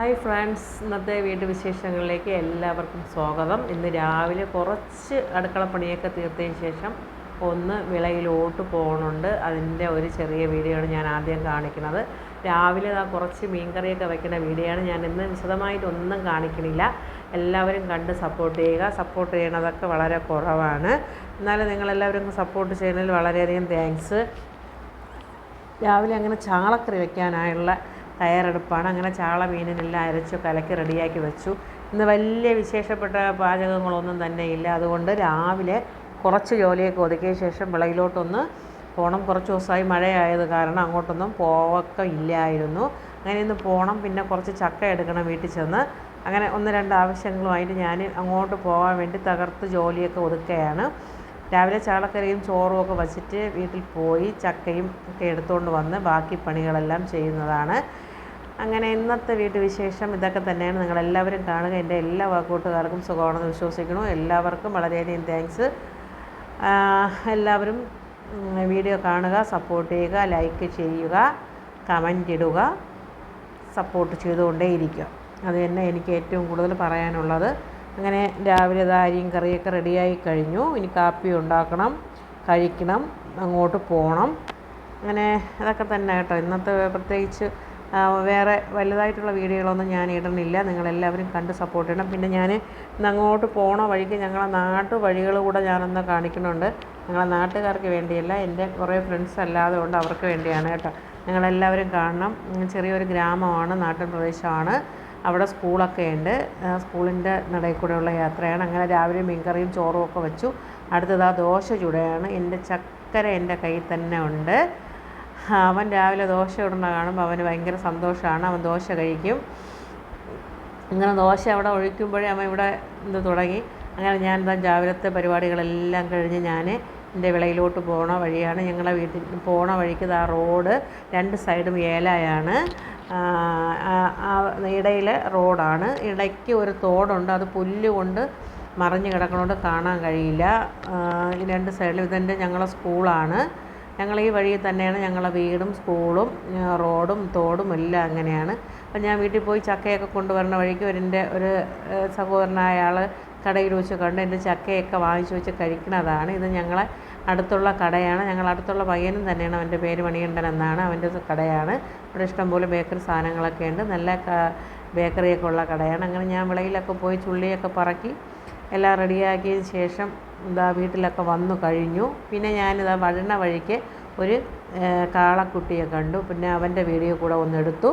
Hi friends ഇന്നത്തെ വീട്ടുവിശേഷങ്ങളിലേക്ക് എല്ലാവർക്കും സ്വാഗതം. ഇന്ന് രാവിലെ കുറച്ച് അടുക്കളപ്പണിയൊക്കെ തീർത്തതിന് ശേഷം ഒന്ന് വിളയിലോട്ട് പോകണുണ്ട് അതിന്റെ ഒരു ചെറിയ വീഡിയോ ആണ് ഞാൻ ആദ്യം കാണിക്കുന്നത്. രാവിലെ ആ കുറച്ച് മീൻകറിയൊക്കെ വയ്ക്കുന്ന വീഡിയോ ആണ് ഞാൻ ഇന്ന് വിശദമായിട്ടൊന്നും കാണിക്കണില്ല. എല്ലാവരും കണ്ട് സപ്പോർട്ട് ചെയ്യുക. സപ്പോർട്ട് ചെയ്യണതൊക്കെ വളരെ കുറവാണ്. എന്നാലും നിങ്ങളെല്ലാവരും സപ്പോർട്ട് ചെയ്യുന്നതിൽ വളരെയധികം താങ്ക്സ് രാവിലെ അങ്ങനെ ചാളക്കറി വെക്കാനായുള്ള തയ്യാറെടുപ്പാണ്. അങ്ങനെ ചാള മീനിനെല്ലാം അരച്ചു കലക്കി റെഡിയാക്കി വെച്ചു. ഇന്ന് വലിയ വിശേഷപ്പെട്ട പാചകങ്ങളൊന്നും തന്നെ ഇല്ല. അതുകൊണ്ട് രാവിലെ കുറച്ച് ജോലിയൊക്കെ ഒതുക്കിയ ശേഷം വിളയിലോട്ടൊന്ന് പോകണം കുറച്ച് ദിവസമായി മഴയായത് കാരണം അങ്ങോട്ടൊന്നും പോവൊക്കെ ഇല്ലായിരുന്നു. അങ്ങനെ ഇന്ന് പോകണം പിന്നെ കുറച്ച് ചക്ക എടുക്കണം വീട്ടിൽ ചെന്ന്. അങ്ങനെ ഒന്ന് രണ്ട് ആവശ്യങ്ങളുമായിട്ട് ഞാൻ അങ്ങോട്ട് പോകാൻ വേണ്ടി തകർത്ത് ജോലിയൊക്കെ ഒതുക്കുകയാണ്. രാവിലെ ചാളക്കറിയും ചോറും ഒക്കെ വച്ചിട്ട് വീട്ടിൽ പോയി ചക്കയും ഒക്കെ എടുത്തുകൊണ്ട് വന്ന് ബാക്കി പണികളെല്ലാം ചെയ്യുന്നതാണ്. അങ്ങനെ ഇന്നത്തെ വീട്ടുവിശേഷം ഇതൊക്കെ തന്നെയാണ്. നിങ്ങളെല്ലാവരും കാണുക. എന്റെ എല്ലാ കൂട്ടുകാർക്കും സുഖമാണെന്ന് വിശ്വസിക്കുന്നു. എല്ലാവർക്കും വളരെയധികം താങ്ക്സ് എല്ലാവരും വീഡിയോ കാണുക സപ്പോർട്ട് ചെയ്യുക ലൈക്ക് ചെയ്യുക കമന്റ് ഇടുക സപ്പോർട്ട് ചെയ്തുകൊണ്ടേയിരിക്കുക. അത് തന്നെ എനിക്ക് ഏറ്റവും കൂടുതൽ പറയാനുള്ളത്. അങ്ങനെ രാവിലെ ഇത് കറിയൊക്കെ റെഡിയായി കഴിഞ്ഞു. ഇനി കാപ്പി ഉണ്ടാക്കണം കഴിക്കണം അങ്ങോട്ട് പോകണം അങ്ങനെ അതൊക്കെ തന്നെ കേട്ടോ. ഇന്നത്തെ പ്രത്യേകിച്ച് വേറെ വലുതായിട്ടുള്ള വീഡിയോകളൊന്നും ഞാൻ ഇടണില്ല. നിങ്ങളെല്ലാവരും കണ്ട് സപ്പോർട്ട് ചെയ്യണം. പിന്നെ ഞാൻ ഇന്ന് അങ്ങോട്ട് പോണ വഴിക്ക് ഞങ്ങളെ നാട്ടു വഴികൾ കൂടെ ഞാനൊന്ന് കാണിക്കുന്നുണ്ട്. ഞങ്ങളെ നാട്ടുകാർക്ക് വേണ്ടിയല്ല എന്റെ കുറേ ഫ്രണ്ട്സ് അല്ലാതെ കൊണ്ട് അവർക്ക് വേണ്ടിയാണ് കേട്ടോ. നിങ്ങളെല്ലാവരും കാണണം. ചെറിയൊരു ഗ്രാമമാണ് നാട്ടിൻ പ്രദേശമാണ് അവിടെ സ്കൂളൊക്കെ ഉണ്ട്. സ്കൂളിന്റെ നടയിൽ കൂടെയുള്ള യാത്രയാണ്. അങ്ങനെ രാവിലെ മീൻകറിയും ചോറും ഒക്കെ വെച്ചു. അടുത്തത് ആ ദോശ ചുടയാണ് എന്റെ ചക്കര എന്റെ കയ്യിൽ തന്നെ ഉണ്ട്. അവൻ രാവിലെ ദോശ ഇടുന്ന കാണുമ്പോൾ അവന് ഭയങ്കര സന്തോഷമാണ്. അവൻ ദോശ കഴിക്കും. ഇങ്ങനെ ദോശ അവിടെ ഒഴിക്കുമ്പോഴേ അവൻ ഇവിടെ ഇത് തുടങ്ങി. അങ്ങനെ ഞാൻ രാവിലത്തെ പരിപാടികളെല്ലാം കഴിഞ്ഞ് ഞാൻ എന്റെ വിളയിലോട്ട് പോണ വഴിയാണ് ഞങ്ങളെ വീട്ടിൽ പോണ വഴിക്ക് ആ റോഡ് രണ്ട് സൈഡും ഏലായാണ്. ഇടയിൽ റോഡാണ്. ഇടയ്ക്ക് ഒരു തോടുണ്ട്. അത് പുല്ല് കൊണ്ട് മറിഞ്ഞ് കിടക്കണോണ്ട് കാണാൻ കഴിയില്ല. ഈ രണ്ട് സൈഡിലും ഇതെന്റെ ഞങ്ങളെ സ്കൂളാണ്. ഞങ്ങൾ ഈ വഴി തന്നെയാണ് ഞങ്ങളെ വീടും സ്കൂളും റോഡും തോടും എല്ലാം അങ്ങനെയാണ്. അപ്പം ഞാൻ വീട്ടിൽ പോയി ചക്കയൊക്കെ കൊണ്ടുവരുന്ന വഴിക്ക് ഒരു എന്റെ ഒരു സഹോദരനായ ആൾ കടയിൽ വെച്ച് കണ്ട് എന്റെ ചക്കയൊക്കെ വാങ്ങിച്ചു വെച്ച് കഴിക്കുന്നതാണ് ഇത് ഞങ്ങളെ അടുത്തുള്ള കടയാണ്. ഞങ്ങൾ അടുത്തുള്ള പയ്യനും തന്നെയാണ് അവന്റെ പേര് മണികണ്ഠൻ എന്നാണ്. അവന്റെ കടയാണ്. ഇവിടെ ഇഷ്ടംപോലെ ബേക്കറി സാധനങ്ങളൊക്കെ ഉണ്ട്. നല്ല ബേക്കറിയൊക്കെ ഉള്ള കടയാണ്. അങ്ങനെ ഞാൻ വിളയിലൊക്കെ പോയി ചുള്ളിയൊക്കെ പറക്കി എല്ലാം റെഡിയാക്കിയതിന് ശേഷം ഇതാ വീട്ടിലൊക്കെ വന്നു കഴിഞ്ഞു. പിന്നെ ഞാനിതാ വഴുന്ന വഴിക്ക് ഒരു കാളക്കുട്ടിയെ കണ്ടു. പിന്നെ അവന്റെ വീഡിയോ കൂടെ ഒന്ന് എടുത്തു.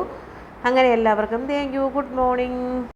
അങ്ങനെ എല്ലാവർക്കും താങ്ക് യു ഗുഡ് മോർണിംഗ്